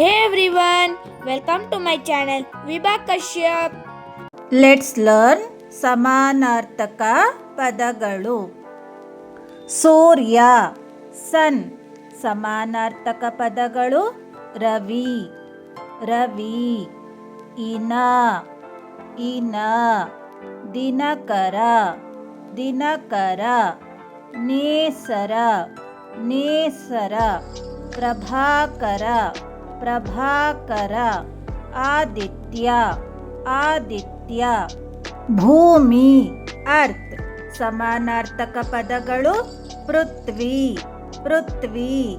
Hey welcome to my channel channel Kashyap. Let's learn ಸಮಾನಾರ್ಥಕ ಪದಗಳು ಸೂರ್ಯ ಸನ್ ಸಮಾನಾರ್ಥಕ ಪದಗಳು ರವಿ ರವಿ ಇನ ಇನ ದಿನಕರ ದಿನಕರ ನೇಸರ ನೇಸರ ಪ್ರಭಾಕರ ಪ್ರಭಾಕರ, ಆದಿತ್ಯ ಆದಿತ್ಯ. ಭೂಮಿ, ಅರ್ಥ. ಸಮಾನಾರ್ಥಕ ಪದಗಳು ಪೃಥ್ವಿ ಪೃಥ್ವಿ.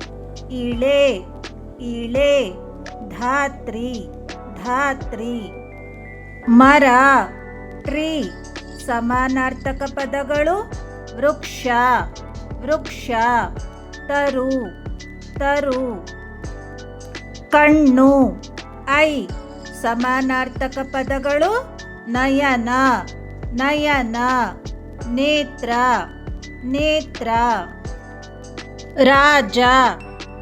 ಇಳೆ ಇಳೆ. ಧಾತ್ರಿ ಧಾತ್ರಿ. ಮರ, ಟ್ರೀ. ಸಮಾನಾರ್ಥಕ ಪದಗಳು ವೃಕ್ಷ ವೃಕ್ಷ. ತರು ತರು. ಕಣ್ಣು. ಐ, ಸಮಾನಾರ್ಥಕ ಪದಗಳು. ನಯನ ನಯನ. ನೇತ್ರ ನೇತ್ರ. ರಾಜ,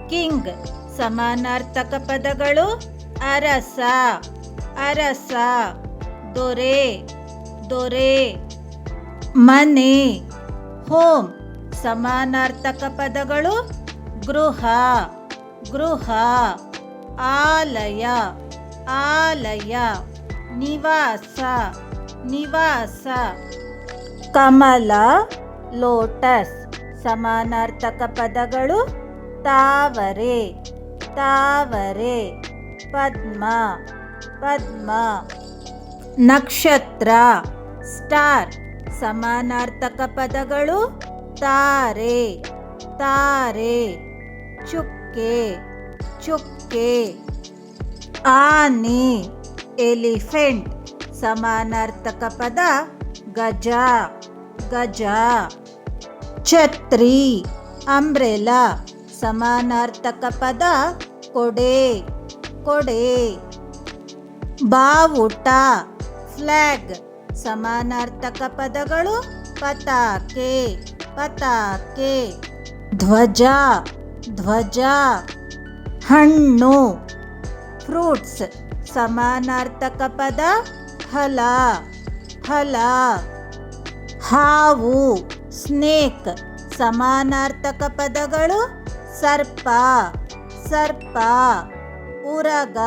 ಕಿಂಗ್. ಸಮಾನಾರ್ಥಕ ಪದಗಳು. ಅರಸ ಅರಸ. ದೊರೆ ದೊರೆ. ಮನೆ, ಹೋಮ್. ಸಮಾನಾರ್ಥಕ ಪದಗಳು. ಗೃಹ ಗೃಹ. ಆಲಯ ಆಲಯ, ನಿವಾಸ ನಿವಾಸ. ಕಮಲ, ಲೋಟಸ್, ಸಮಾನಾರ್ಥಕ ಪದಗಳು ತಾವರೆ ತಾವರೆ. ಪದ್ಮ ಪದ್ಮ. ನಕ್ಷತ್ರ, ಸ್ಟಾರ್, ಸಮಾನಾರ್ಥಕ ಪದಗಳು ತಾರೆ ತಾರೆ. ಚುಕ್ಕೆ ಚುಕ್ಕೆ ಆನೆ, ಎಲಿಫೆಂಟ್, ಸಮಾನಾರ್ಥಕ ಪದ ಗಜ. ಗಜ. ಛತ್ರಿ, ಅಂಬ್ರೆಲಾ, ಸಮಾನಾರ್ಥಕ ಪದ ಕೊಡೆ. ಕೊಡೆ. ಬಾವುಟ, ಫ್ಲ್ಯಾಗ್, ಸಮಾನಾರ್ಥಕ ಪದಗಳು ಪತಾಕೆ ಪತಾಕೆ. ಧ್ವಜ ಧ್ವಜ. ಹಣ್ಣು. ಫ್ರೂಟ್ಸ್. ಸಮಾನಾರ್ಥಕ ಪದ ಫಲ ಫಲ ಹಾವು. ಸ್ನೇಕ್. ಸಮಾನಾರ್ಥಕ ಪದಗಳು ಸರ್ಪ. ಸರ್ಪ. ಉರಗ.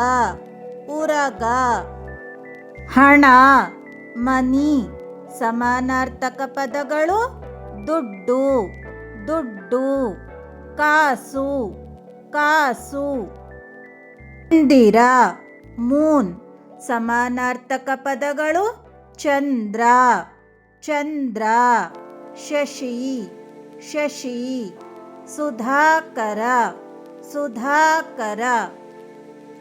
ಉರಗ. ಹಣ. ಮನಿ. ಸಮಾನಾರ್ಥಕ ಪದಗಳು ದುಡ್ಡು. ದುಡ್ಡು. ಕಾಸು. ಕಾಸು. ಮಂದಿರ ಮೂನ್, ಸಮಾನಾರ್ಥಕ ಪದಗಳು ಚಂದ್ರ ಚಂದ್ರ, ಶಶಿ ಶಶಿ, ಸುಧಾಕರ ಸುಧಾಕರ.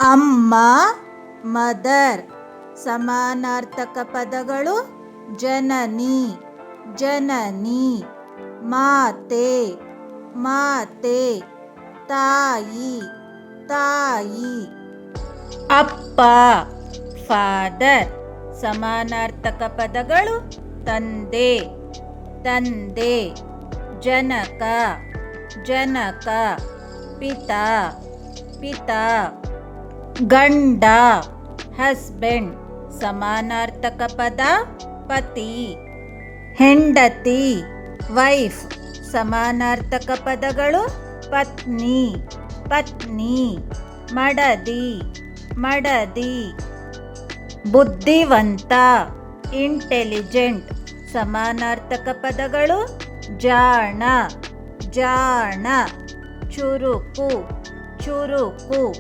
ಅಮ್ಮ, ಮದರ್, ಸಮಾನಾರ್ಥಕ ಪದಗಳು ಜನನಿ ಜನನಿ. ಮಾತೆ ಮಾತೆ. ತಾಯಿ ತಾಯಿ. ಅಪ್ಪ, ಫಾದರ್, ಸಮಾನಾರ್ಥಕ ಪದಗಳು ತಂದೆ ತಂದೆ. ಜನಕ ಜನಕ. ಪಿತಾ ಪಿತಾ. ಗಂಡ, ಹಸ್ಬೆಂಡ್, ಸಮಾನಾರ್ಥಕ ಪದ ಪತಿ. ಹೆಂಡತಿ, ವೈಫ್, ಸಮಾನಾರ್ಥಕ ಪದಗಳು ಪತ್ನಿ ಪತ್ನಿ, ಮಡದಿ ಮಡದಿ. ಬುದ್ಧಿವಂತ ಇಂಟೆಲಿಜೆಂಟ್ ಸಮಾನಾರ್ಥಕ ಪದಗಳು ಜಾಣ ಜಾಣ. ಚುರುಕು ಚುರುಕು.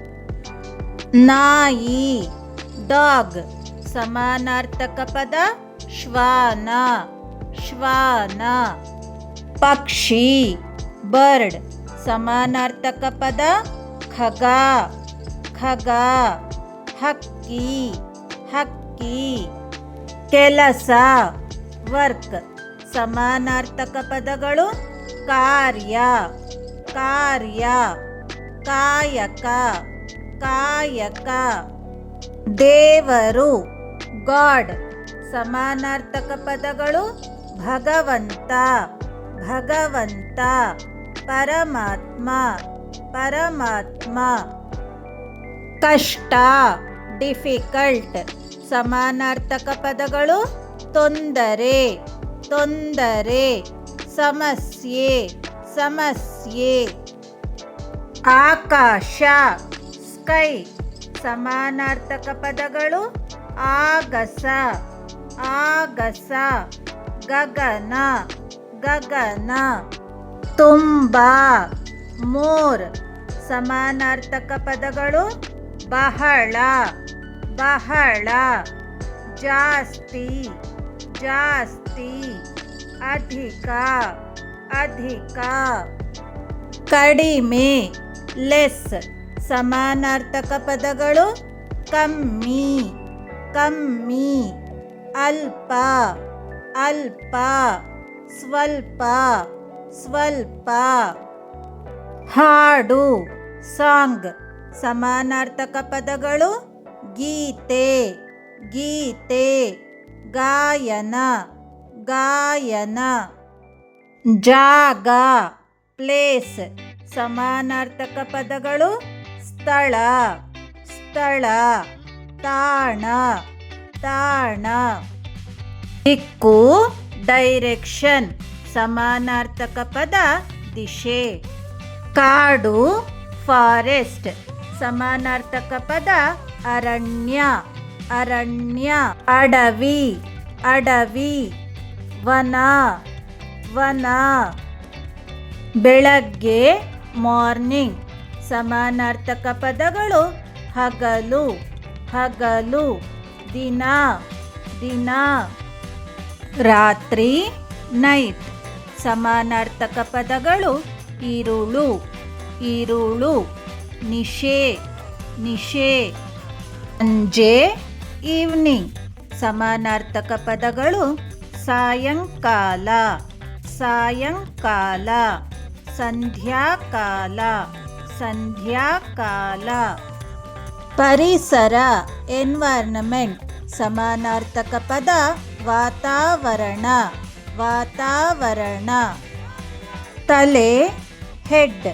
ನಾಯಿ, ಡಾಗ್, ಸಮಾನಾರ್ಥಕ ಪದ ಶ್ವಾನ ಶ್ವಾನ. ಪಕ್ಷಿ, ಬರ್ಡ್. ಸಮಾನಾರ್ಥಕ ಪದ ಖಗ. ಖಗ. ಹಕ್ಕಿ. ಹಕ್ಕಿ. ಕೆಲಸ. ವರ್ಕ್. ಸಮಾನಾರ್ಥಕ ಪದಗಳು ಕಾರ್ಯ. ಕಾರ್ಯ. ಕಾಯಕ. ಕಾಯಕ. ದೇವರು. ಗಾಡ್. ಸಮಾನಾರ್ಥಕ ಪದಗಳು ಭಗವಂತ. ಭಗವಂತ. ಪರಮಾತ್ಮ ಪರಮಾತ್ಮ. ಕಷ್ಟ ಡಿಫಿಕಲ್ಟ್ ಸಮಾನಾರ್ಥಕ ಪದಗಳು, ತೊಂದರೆ ತೊಂದರೆ. ಸಮಸ್ಯೆ ಸಮಸ್ಯೆ. ಆಕಾಶ ಸ್ಕೈ ಸಮಾನಾರ್ಥಕ ಪದಗಳು, ಆಗಸ ಆಗಸ. ಗಗನ ಗಗನ. ತುಂಬ ಮೋರ್ ಸಮಾನಾರ್ಥಕ ಪದಗಳು ಬಹಳ ಬಹಳ ಜಾಸ್ತಿ ಜಾಸ್ತಿ ಅಧಿಕ ಅಧಿಕ ಕಡಿಮೆ ಲೆಸ್ ಸಮಾನಾರ್ಥಕ ಪದಗಳು ಕಮ್ಮಿ ಕಮ್ಮಿ ಅಲ್ಪ ಅಲ್ಪ ಸ್ವಲ್ಪ ಸ್ವಲ್ಪ. ಹಾಡು, ಸಾಂಗ್. ಸಮಾನಾರ್ಥಕ ಪದಗಳು ಗೀತೆ ಗೀತೆ, ಗಾಯನ ಗಾಯನ. ಜಾಗ, ಪ್ಲೇಸ್. ಸಮಾನಾರ್ಥಕ ಪದಗಳು ಸ್ಥಳ ಸ್ಥಳ. ತಾಣ ತಾಣ. ದಿಕ್ಕು, ಡೈರೆಕ್ಷನ್. ಸಮಾನಾರ್ಥಕ ಪದ ದಿಶೆ. ಕಾಡು, ಫಾರೆಸ್ಟ್. ಸಮಾನಾರ್ಥಕ ಪದ ಅರಣ್ಯ. ಅರಣ್ಯ. ಅಡವಿ. ಅಡವಿ. ವನ. ವನ. ಬೆಳಗ್ಗೆ, ಮಾರ್ನಿಂಗ್. ಸಮಾನಾರ್ಥಕ ಪದಗಳು ಹಗಲು. ಹಗಲು. ದಿನ. ದಿನ. ರಾತ್ರಿ, ನೈಟ್. ಸಮಾನಾರ್ಥಕ ಪದಗಳು ಈರುಳು ಈರುಳು ನಿಶೆ ನಿಶೆ ಸಂಜೆ ಈವ್ನಿಂಗ್. ಸಮಾನಾರ್ಥಕ ಪದಗಳು ಸಾಯಂಕಾಲ ಸಾಯಂಕಾಲ, ಸಂಧ್ಯಾಕಾಲ ಸಂಧ್ಯಾಕಾಲ. ಪರಿಸರ ಎನ್ವೈರ್ನಮೆಂಟ್ ಸಮಾನಾರ್ಥಕ ಪದ ವಾತಾವರಣ. ವಾತಾವರಣ. ತಲೆ, ಹೆಡ್,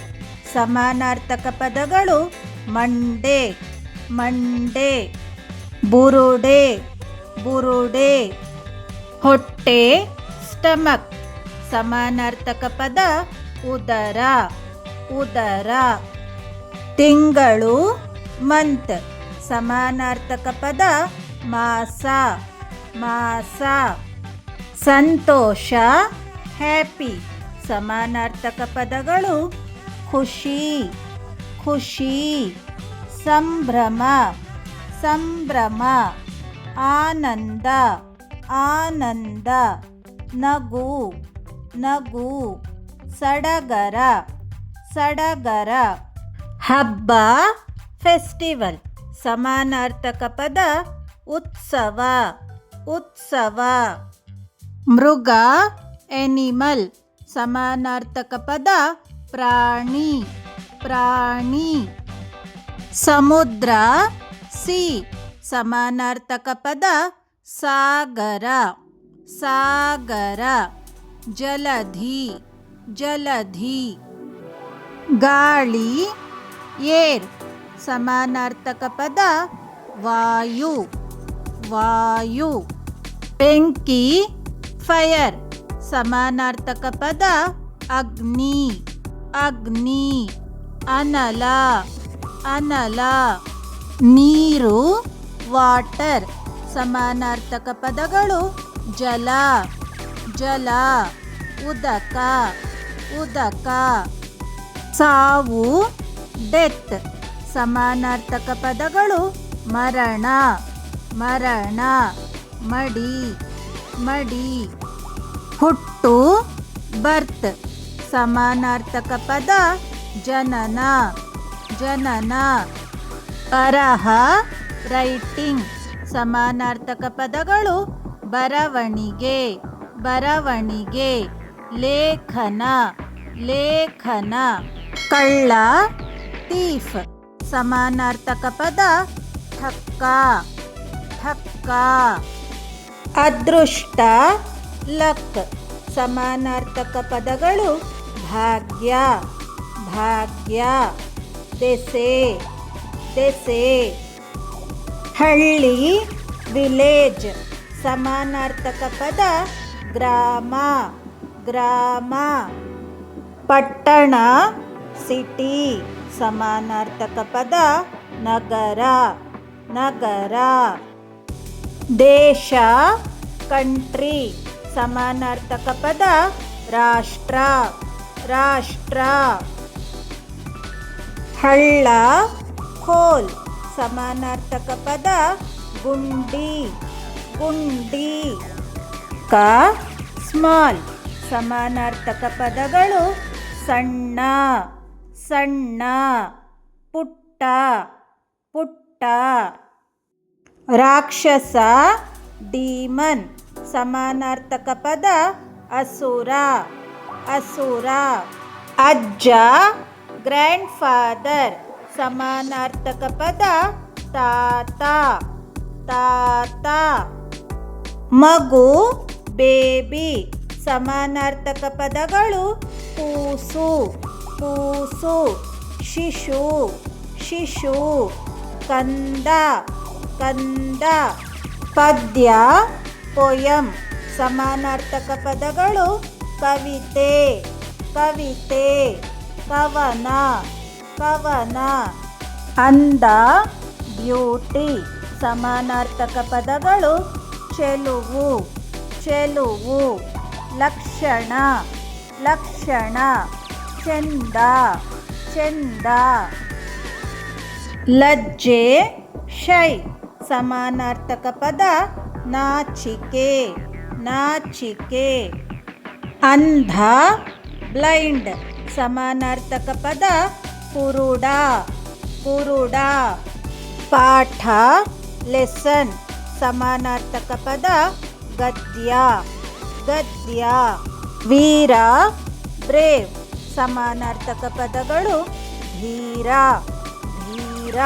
ಸಮಾನಾರ್ಥಕ ಪದಗಳು ಮಂಡೆ ಮಂಡೆ, ಬುರುಡೆ ಬುರುಡೆ, ಹೊಟ್ಟೆ, ಸ್ಟಮಕ್, ಸಮಾನಾರ್ಥಕ ಪದ ಉದರ ಉದರ. ತಿಂಗಳು, ಮಂತ್, ಸಮಾನಾರ್ಥಕ ಪದ ಮಾಸ ಮಾಸ. ಸಂತೋಷ ಹ್ಯಾಪಿ ಸಮಾನಾರ್ಥಕ ಪದಗಳು. ಖುಷಿ ಖುಷಿ, ಸಂಭ್ರಮ ಸಂಭ್ರಮ, ಆನಂದ ಆನಂದ, ನಗು ನಗು, ಸಡಗರ ಸಡಗರ. ಹಬ್ಬ ಫೆಸ್ಟಿವಲ್ ಸಮಾನಾರ್ಥಕ ಪದ, ಉತ್ಸವ ಉತ್ಸವ. ಮೃಗ ಎನಿಮಲ್ ಸಮಾನಾರ್ಥಕ ಪದ ಪ್ರಾಣಿ ಪ್ರಾಣಿ ಸಮುದ್ರ ಸಿ ಸಮಾನಾರ್ಥಕ ಪದ ಸಾಗರ ಸಾಗರ ಜಲಧಿ ಜಲಧಿ ಗಾಳಿ ಏರ್ ಸಮಾನಾರ್ಥಕ ಪದ ವಾಯು ವಾಯು ಬೆಂಕಿ ಫೈರ್. ಸಮಾನಾರ್ಥಕ ಪದ ಅಗ್ನಿ. ಅಗ್ನಿ. ಅನಲ. ಅನಲ. ನೀರು, ವಾಟರ್. ಸಮಾನಾರ್ಥಕ ಪದಗಳು ಜಲ. ಜಲ. ಉದಕ. ಉದಕ. ಸಾವು, ಡೆತ್. ಸಮಾನಾರ್ಥಕ ಪದಗಳು ಮರಣ. ಮರಣ. ಮಡಿ. ಮಡಿ. ಹುಟ್ಟು, ಬರ್ತ್, ಸಮಾನಾರ್ಥಕ ಪದ, ಜನನ. ಜನನ. ಬರಹ, ರೈಟಿಂಗ್. ಸಮಾನಾರ್ಥಕ ಪದಗಳು ಬರವಣಿಗೆ. ಬರವಣಿಗೆ. ಲೇಖನ. ಲೇಖನ. ಕಳ್ಳ, ತೀಫ್. ಸಮಾನಾರ್ಥಕ ಪದ ಥಕ್ಕ ಥಕ್ಕ ಅದೃಷ್ಟ, ಲಕ್, ಸಮಾನಾರ್ಥಕ ಪದಗಳು, ಭಾಗ್ಯ ಭಾಗ್ಯ, ದೆಸೆ ದೆಸೆ. ಹಳ್ಳಿ, ವಿಲೇಜ್, ಸಮಾನಾರ್ಥಕ ಪದ, ಗ್ರಾಮ ಗ್ರಾಮ. ಪಟ್ಟಣ, ಸಿಟಿ, ಸಮಾನಾರ್ಥಕ ಪದ, ನಗರ ನಗರ. ದೇಶ, ಕಂಟ್ರಿ, ಸಮಾನಾರ್ಥಕ ಪದ ರಾಷ್ಟ್ರ ರಾಷ್ಟ್ರ. ಹಳ್ಳ ಕೋಲ್ ಸಮಾನಾರ್ಥಕ ಪದ ಗುಂಡಿ ಗುಂಡಿ. ಕ, ಸ್ಮಾಲ್, ಸಮಾನಾರ್ಥಕ ಪದಗಳು ಸಣ್ಣ ಸಣ್ಣ. ಪುಟ್ಟ ಪುಟ್ಟ. ರಾಕ್ಷಸ, ಡೀಮನ್, ಸಮಾನಾರ್ಥಕ ಪದ ಅಸುರ ಅಸುರ. ಅಜ್ಜ ಗ್ರ್ಯಾಂಡ್ ಫಾದರ್ ಸಮಾನಾರ್ಥಕ ಪದ ತಾತ ತಾತ. ಮಗು, ಬೇಬಿ, ಸಮಾನಾರ್ಥಕ ಪದಗಳು ಕೂಸು ಕೂಸು. ಶಿಶು ಶಿಶು. ಕಂದ ಕಂದ. ಪದ್ಯ, ಪೊಯಂ. ಸಮಾನಾರ್ಥಕ ಪದಗಳು ಕವಿತೆ ಕವಿತೆ, ಕವನ ಕವನ. ಅಂದ, ಬ್ಯೂಟಿ. ಸಮಾನಾರ್ಥಕ ಪದಗಳು ಚೆಲುವು ಚೆಲುವು. ಲಕ್ಷಣ ಲಕ್ಷಣ. ಚೆಂದ ಚೆಂದ. ಲಜ್ಜೆ, ಶೈ. ಸಮಾನಾರ್ಥಕ ಪದ ನಾಚಿಕೆ ನಾಚಿಕೆ. ಅಂಧ, ಬ್ಲೈಂಡ್ ಸಮಾನಾರ್ಥಕ ಪದ ಕುರುಡ ಕುರುಡ. ಪಾಠ, ಲೆಸನ್ ಸಮಾನಾರ್ಥಕ ಪದ ಗದ್ಯ ಗದ್ಯ. ವೀರ, ಬ್ರೇವ್ ಸಮಾನಾರ್ಥಕ ಪದಗಳು ಧೀರ ಧೀರ.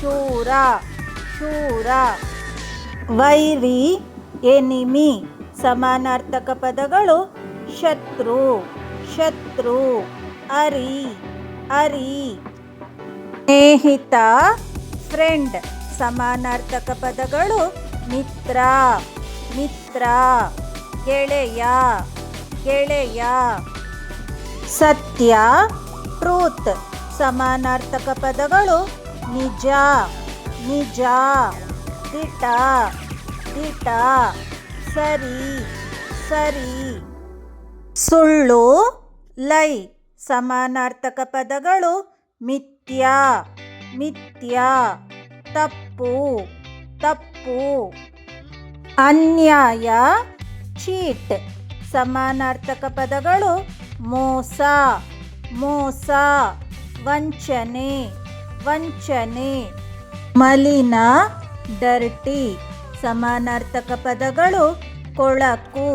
ಶೂರ. ಶೂರ ವೈರಿ, ಎನಿಮಿ, ಸಮಾನಾರ್ಥಕ ಪದಗಳು ಶತ್ರು ಶತ್ರು, ಅರಿ ಅರಿ. ಸ್ನೇಹಿತ ಫ್ರೆಂಡ್ ಸಮಾನಾರ್ಥಕ ಪದಗಳು ಮಿತ್ರ ಮಿತ್ರ. ಗೆಳೆಯ ಗೆಳೆಯ. ಸತ್ಯ ಟ್ರೂತ್ ಸಮಾನಾರ್ಥಕ ಪದಗಳು ನಿಜ. ನಿಜ. ದಿಟ ದಿಟ ಸರಿ ಸರಿ. ಸುಳ್ಳು, ಲೈ. ಸಮಾನಾರ್ಥಕ ಪದಗಳು ಮಿಥ್ಯ ಮಿಥ್ಯ. ತಪ್ಪು ತಪ್ಪು. ಅನ್ಯಾಯ, ಚೀಟ್. ಸಮಾನಾರ್ಥಕ ಪದಗಳು ಮೋಸ ಮೋಸ. ವಂಚನೆ ವಂಚನೆ. ಮಲಿನ ಡರ್ಟಿ ಸಮಾನಾರ್ಥಕ ಪದಗಳು. ಕೊಳಕು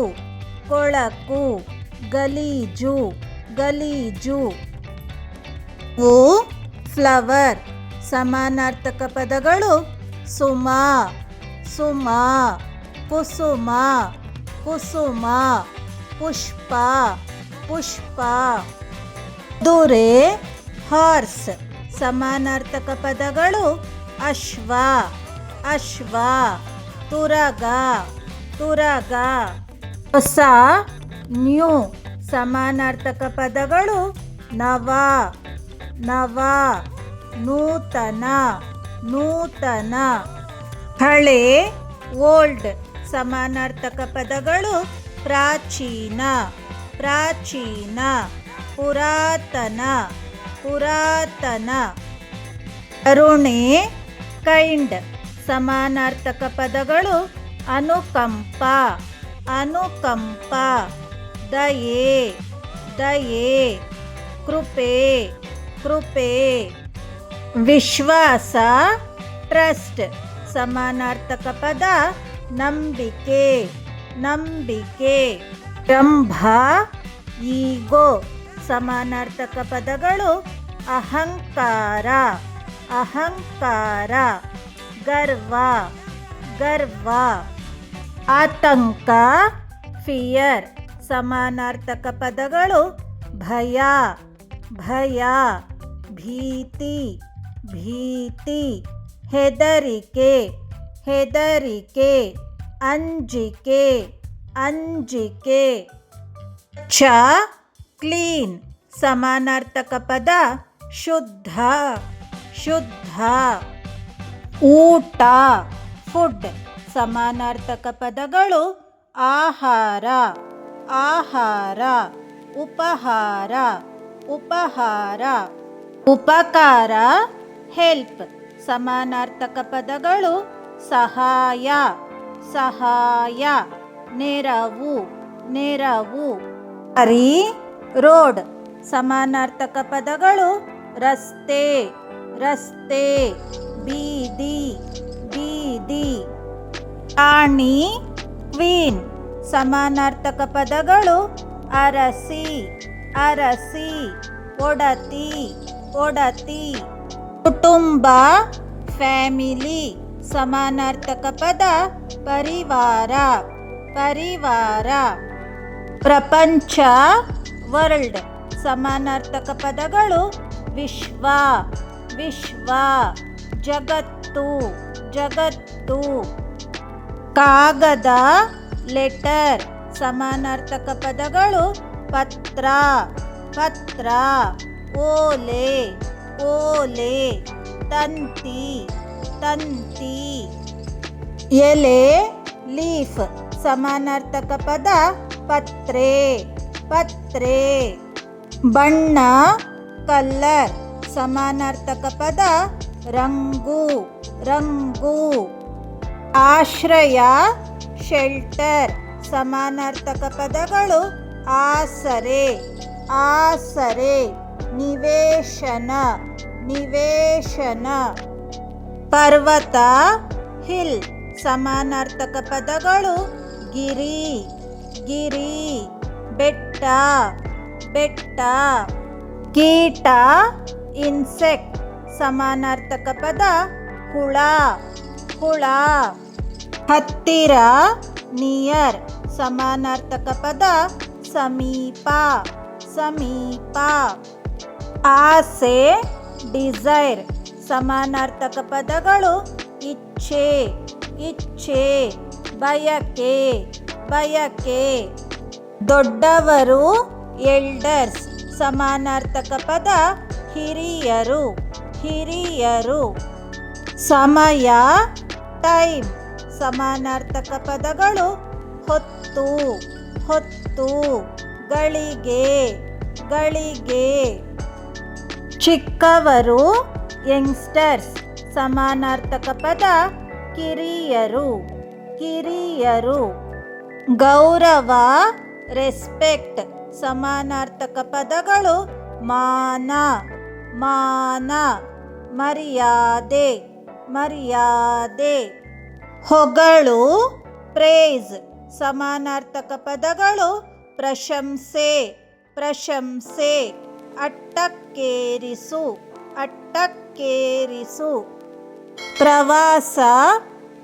ಕೊಳಕು, ಗಲೀಜು ಗಲೀಜು. ಹೂ ಫ್ಲವರ್ ಸಮಾನಾರ್ಥಕ ಪದಗಳು. ಸುಮ ಸುಮ, ಕುಸುಮ ಕುಸುಮ, ಪುಷ್ಪ ಪುಷ್ಪ. ದೊರೆ ಹಾರ್ಸ್ ಸಮಾನಾರ್ಥಕ ಪದಗಳು. ಅಶ್ವ ಅಶ್ವ, ತುರಗ ತುರಗ. ಹೊಸ ನ್ಯೂ ಸಮಾನಾರ್ಥಕ ಪದಗಳು ನವ ನವ, ನೂತನ ನೂತನ. ಹಳೆ, ಓಲ್ಡ್ ಸಮಾನಾರ್ಥಕ ಪದಗಳು ಪ್ರಾಚೀನ ಪ್ರಾಚೀನ, ಪುರಾತನ ಪುರಾತನ. ಕರುಣೆ ಕೈಂಡ್ ಸಮಾನಾರ್ಥಕ ಪದಗಳು ಅನುಕಂಪ ಅನುಕಂಪ, ದಯೆ ದಯೆ, ಕೃಪೆ ಕೃಪೆ, ವಿಶ್ವಾಸ, ಟ್ರಸ್ಟ್, ಸಮಾನಾರ್ಥಕ ಪದ ನಂಬಿಕೆ ನಂಬಿಕೆ ರಂಭ ಈಗೋ, ಸಮಾನಾರ್ಥಕ ಪದಗಳು ಅಹಂಕಾರ. ಅಹಂಕಾರ ಗರ್ವ ಗರ್ವ ಆತಂಕ ಫಿಯರ್ ಸಮಾನಾರ್ಥಕ ಪದಗಳು ಭಯ ಭಯ, ಭೀತಿ ಭೀತಿ, ಹೆದರಿಕೆ ಹೆದರಿಕೆ, ಅಂಜಿಕೆ ಅಂಜಿಕೆ, ಚ ಕ್ಲೀನ್ ಸಮಾನಾರ್ಥಕ ಪದ, ಶುದ್ಧ. ಶುದ್ಧ, ಊಟ ಫುಡ್ ಸಮಾನಾರ್ಥಕ ಪದಗಳು ಆಹಾರ ಆಹಾರ, ಉಪಹಾರ ಉಪಹಾರ, ಉಪಕಾರ ಹೆಲ್ಪ್ ಸಮಾನಾರ್ಥಕ ಪದಗಳು ಸಹಾಯ ಸಹಾಯ, ನೆರವು ನೆರವು. ಅರಿ ರೋಡ್ ಸಮಾನಾರ್ಥಕ ಪದಗಳು ರಸ್ತೆ. ರಸ್ತೆ, ಬೀದಿ ಬೀದಿ. ಆಣಿ ಕ್ವೀನ್ ಸಮಾನಾರ್ಥಕ ಪದಗಳು ಅರಸಿ ಅರಸಿ. ಒಡತಿ ಒಡತಿ. ಕುಟುಂಬ, ಫ್ಯಾಮಿಲಿ. ಸಮಾನಾರ್ಥಕ ಪದ ಪರಿವಾರ ಪರಿವಾರ. ಪ್ರಪಂಚ, ವರ್ಲ್ಡ್. ಸಮಾನಾರ್ಥಕ ಪದಗಳು ವಿಶ್ವ. ವಿಶ್ವ ಜಗತ್ತು ಜಗತ್ತು. ಕಾಗದ, ಲೆಟರ್. ಸಮಾನಾರ್ಥಕ ಪದಗಳು ಪತ್ರ ಪತ್ರ. ಓಲೆ ಓಲೆ. ತಂತಿ ತಂತಿ. ಎಲೆ, ಲೀಫ್. ಸಮಾನಾರ್ಥಕ ಪದ ಪತ್ರೆ ಪತ್ರೆ. ಬಣ್ಣ, ಕಲ್ಲರ್. ಸಮಾನಾರ್ಥಕ ಪದ ರಂಗು ರಂಗು. ಆಶ್ರಯ ಶೆಲ್ಟರ್ ಸಮಾನಾರ್ಥಕ ಪದಗಳು ಆಸರೆ ಆಸರೆ. ನಿವೇಶನ ನಿವೇಶನ. ಪರ್ವತ ಹಿಲ್ ಸಮಾನಾರ್ಥಕ ಪದಗಳು ಗಿರಿ ಗಿರಿ. ಬೆಟ್ಟ ಬೆಟ್ಟ. ಕೀಟ ಇನ್ಸೆಕ್ಟ್ ಸಮಾನಾರ್ಥಕ ಪದ ಹುಳ. ಹುಳ. ಹತ್ತಿರ ನಿಯರ್ ಸಮಾನಾರ್ಥಕ ಪದ ಸಮೀಪ. ಸಮೀಪ. ಆಸೆ ಡಿಸೈರ್ ಸಮಾನಾರ್ಥಕ ಪದಗಳು ಇಚ್ಛೆ. ಇಚ್ಛೆ. ಬಯಕೆ. ಬಯಕೆ. ದೊಡ್ಡವರು ಎಲ್ಡರ್ಸ್ ಸಮಾನಾರ್ಥಕ ಪದ ಹಿರಿಯರು ಹಿರಿಯರು. ಸಮಯ, ಟೈಮ್. ಸಮಾನಾರ್ಥಕ ಪದಗಳು ಹೊತ್ತು ಹೊತ್ತು. ಗಳಿಗೆ ಗಳಿಗೆ. ಚಿಕ್ಕವರು, ಯಂಗ್ಸ್ಟರ್ಸ್. ಸಮಾನಾರ್ಥಕ ಪದ ಕಿರಿಯರು ಕಿರಿಯರು. ಗೌರವ, ರೆಸ್ಪೆಕ್ಟ್. ಸಮಾನಾರ್ಥಕ ಪದಗಳು ಮಾನ. ಮಾನ ಮರ್ಯಾದೆ ಮರ್ಯಾದೆ. ಹೊಗಳು ಪ್ರೇಜ್ ಸಮಾನಾರ್ಥಕ ಪದಗಳು, ಪ್ರಶಂಸೆ ಪ್ರಶಂಸೆ. ಅಟ್ಟಕ್ಕೇರಿಸು ಅಟ್ಟಕ್ಕೇರಿಸು. ಪ್ರವಾಸ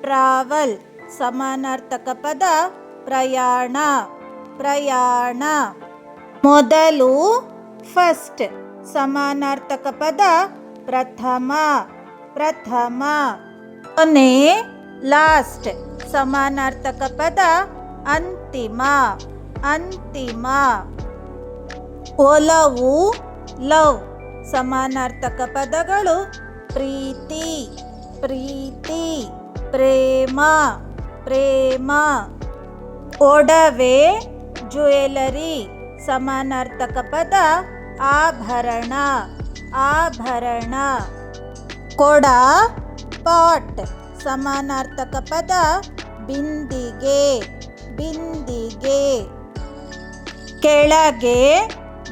ಟ್ರಾವಲ್ ಸಮಾನಾರ್ಥಕ ಪದ, ಪ್ರಯಾಣ ಪ್ರಯಾಣ. ಮೊದಲು ಫಸ್ಟ್ ಸಮಾನಾರ್ಥಕ ಪದ ಪ್ರಥಮ. ಪ್ರಥಮ. ಕೊನೆ ಲಾಸ್ಟ್. ಸಮಾನಾರ್ಥಕ ಪದ ಅಂತಿಮ. ಅಂತಿಮ. ಒಲವು ಲವ್. ಸಮಾನಾರ್ಥಕ ಪದಗಳು ಪ್ರೀತಿ. ಪ್ರೀತಿ ಪ್ರೇಮ. ಪ್ರೇಮ. ಒಡವೆ ಜ್ಯುವೆಲರಿ. ಸಮಾನಾರ್ಥಕ ಪದ ಆಭರಣ ಆಭರಣ. ಕೊಡ, ಪಾಟ್, ಸಮಾನಾರ್ಥಕ ಪದ, ಬಿಂದಿಗೆ ಬಿಂದಿಗೆ. ಕೆಳಗೆ,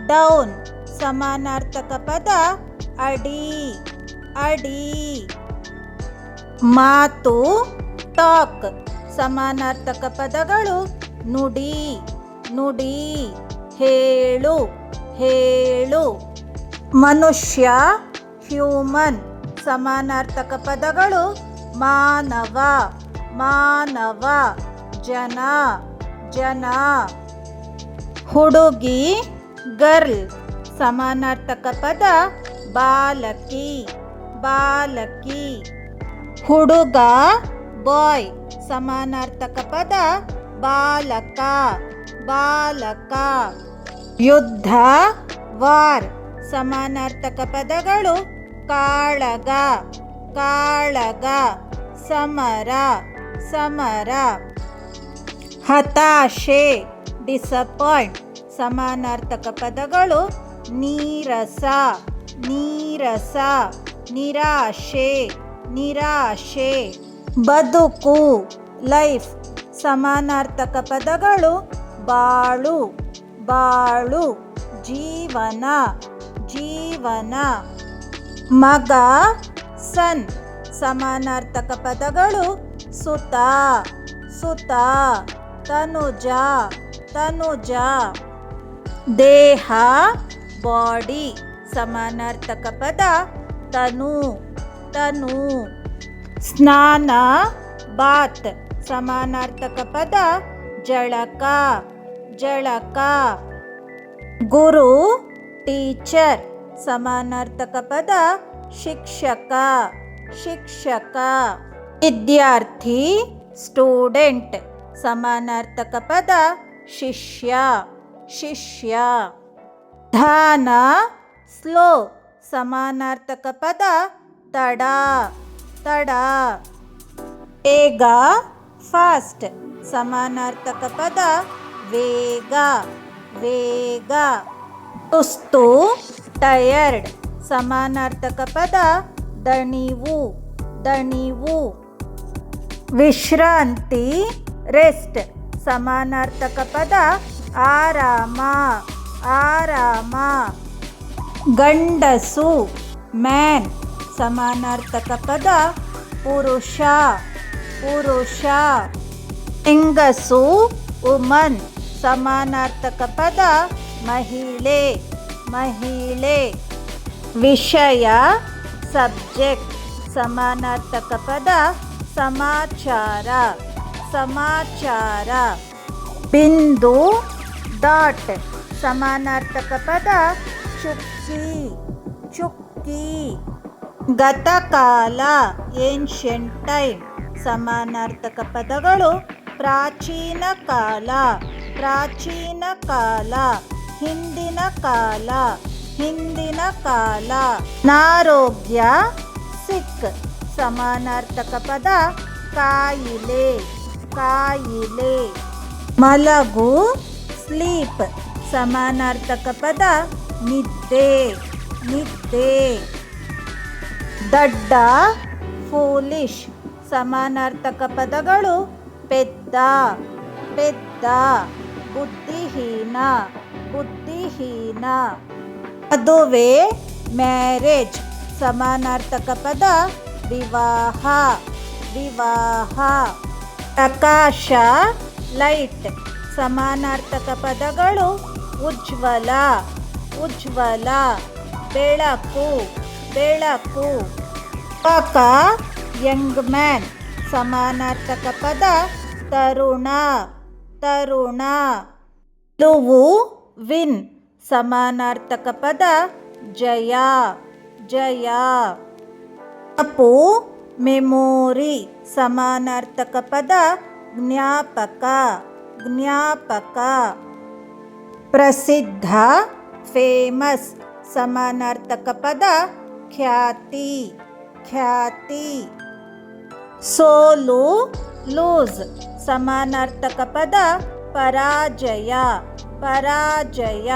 ಡೌನ್, ಸಮಾನಾರ್ಥಕ ಪದ, ಅಡಿ ಅಡಿ. ಮಾತು, ಟಾಕ್, ಸಮಾನಾರ್ಥಕ ಪದಗಳು ನುಡಿ ನುಡಿ, ಹೇಳು. ಹೇಳು. ಮನುಷ್ಯ ಹ್ಯೂಮನ್ ಸಮಾನಾರ್ಥಕ ಪದಗಳು ಮಾನವ ಮಾನವ, ಜನ ಜನ. ಹುಡುಗಿ ಗರ್ಲ್ ಸಮಾನಾರ್ಥಕ ಪದ ಬಾಲಕಿ ಬಾಲಕಿ. ಹುಡುಗ ಬಾಯ್ ಸಮಾನಾರ್ಥಕ ಪದ ಬಾಲಕ ಬಾಲಕ. ಯುದ್ಧ, ವಾರ್, ಸಮಾನಾರ್ಥಕ ಪದಗಳು, ಕಾಳಗ ಕಾಳಗ, ಸಮರ ಸಮರ. ಹತಾಶೆ ಡಿಸಪಾಯಿಂಟ್ ಸಮಾನಾರ್ಥಕ ಪದಗಳು, ನೀರಸ ನೀರಸ, ನಿರಾಶೆ ನಿರಾಶೆ. ಬದುಕು ಲೈಫ್ ಸಮಾನಾರ್ಥಕ ಪದಗಳು, ಬಾಳು. ಬಾಳು, ಜೀವನ ಜೀವನ. ಮಗ, ಸನ್. ಸಮಾನಾರ್ಥಕ ಪದಗಳು ಸುತ ಸುತ. ತನುಜ ತನುಜ. ದೇಹ, ಬಾಡಿ. ಸಮಾನಾರ್ಥಕ ಪದ ತನು ತನು. ಸ್ನಾನ, ಬಾತ್. ಸಮಾನಾರ್ಥಕ ಪದ ಜಳಕ. ಜಳಕ. ಗುರು, ಟೀಚರ್, ಸಮಾನಾರ್ಥಕ ಪದ, ಶಿಕ್ಷಕ. ಶಿಕ್ಷಕ. ವಿದ್ಯಾರ್ಥಿ, ಸ್ಟೂಡೆಂಟ್, ಸಮಾನಾರ್ಥಕ ಪದ, ಶಿಷ್ಯ. ಶಿಷ್ಯ. ಧಾನ, ಸ್ಲೋ, ಸಮಾನಾರ್ಥಕ ಪದ, ತಡ. ತಡ. ಬೇಗ ಫಾಸ್ಟ್, ಸಮಾನಾರ್ಥಕ ಪದ ವೇಗ ವೇಗ. ಸುಸ್ತು ಟಯರ್ಡ್, ಸಮಾನಾರ್ಥಕ ಪದ, ದಣಿವು ದಣಿವು. ವಿಶ್ರಾಂತಿ, ರೆಸ್ಟ್, ಸಮಾನಾರ್ಥಕ ಪದ, ಆರಾಮ ಆರಾಮ. ಗಂಡಸು, ಮ್ಯಾನ್, ಸಮಾನಾರ್ಥಕ ಪದ, ಪುರುಷ ಪುರುಷ. ಹೆಂಗಸು ಉಮನ್ ಸಮಾನಾರ್ಥಕ ಪದ ಮಹಿಳೆ ಮಹಿಳೆ. ವಿಷಯ, ಸಬ್ಜೆಕ್ಟ್ ಸಮಾನಾರ್ಥಕ ಪದ ಸಮಾಚಾರ ಸಮಾಚಾರ. ಬಿಂದು, ಡಾಟ್ ಸಮಾನಾರ್ಥಕ ಪದ ಚುಕ್ಕಿ ಚುಕ್ಕಿ. ಗತಕಾಲ ಏನ್ಷಿಯಂಟ್ ಟೈಮ್ ಸಮಾನಾರ್ಥಕ ಪದಗಳು ಪ್ರಾಚೀನ ಕಾಲ. ಪ್ರಾಚೀನ ಕಾಲ, ಹಿಂದಿನ ಕಾಲ ಹಿಂದಿನ ಕಾಲ. ನಾರೋಗ್ಯ, ಸಿಕ್. ಸಮಾನಾರ್ಥಕ ಪದ ಕಾಯಿಲೆ ಕಾಯಿಲೆ. ಮಲಗು, ಸ್ಲೀಪ್. ಸಮಾನಾರ್ಥಕ ಪದ ನಿದ್ದೆ ನಿದ್ದೆ. ದಡ್ಡ ಫೂಲಿಶ್ ಸಮಾನಾರ್ಥಕ ಪದಗಳು ಪೆದ್ದ ಪೆದ್ದ. ಬುದ್ಧಿಹೀನ ಬುದ್ಧಿಹೀನ. ಮದುವೆ, ಮ್ಯಾರೇಜ್, ಸಮಾನಾರ್ಥಕ ಪದ, ವಿವಾಹ ವಿವಾಹ. ಪ್ರಕಾಶ, ಲೈಟ್, ಸಮಾನಾರ್ಥಕ ಪದಗಳು ಉಜ್ವಲ ಉಜ್ವಲ. ಬೆಳಕು ಬೆಳಕು. ಪಕ, ಯಂಗ್ ಮ್ಯಾನ್, ಸಮಾನಾರ್ಥಕ ಪದ, ತರುಣ. ತರುಣ. ಗೆಲುವು ವಿನ್, ಸಮಾನಾರ್ಥಕ ಪದ, ಜಯ ಜಯ. ಅಪು ಮೆಮೊರಿ, ಸಮಾನಾರ್ಥಕ ಪದ, ಜ್ಞಾಪಕ ಜ್ಞಾಪಕ. ಪ್ರಸಿದ್ಧ, ಫೇಮಸ್, ಸಮಾನಾರ್ಥಕ ಪದ, ಖ್ಯಾತಿ ಖ್ಯಾತಿ. ಸೋಲು, ಲೂಸ್. ಸಮಾನಾರ್ಥಕ ಪದ ಪರಾಜಯ ಪರಾಜಯ.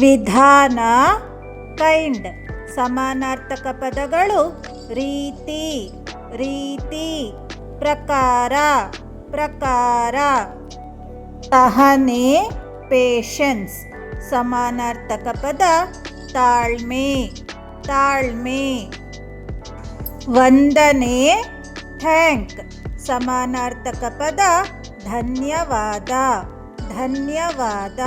ವಿಧಾನ ಕೈಂಡ್. ಸಮಾನಾರ್ಥಕ ಪದಗಳು ರೀತಿ ರೀತಿ, ಪ್ರಕಾರ ಪ್ರಕಾರ. ಸಹನೆ ಪೇಷನ್ಸ್ ಸಮಾನಾರ್ಥಕ ಪದ ತಾಳ್ಮೆ ತಾಳ್ಮೆ. ವಂದನೆ ಥ್ಯಾಂಕ್ ಸಮಾನಾರ್ಥಕ ಪದ ಧನ್ಯವಾದ ಧನ್ಯವಾದ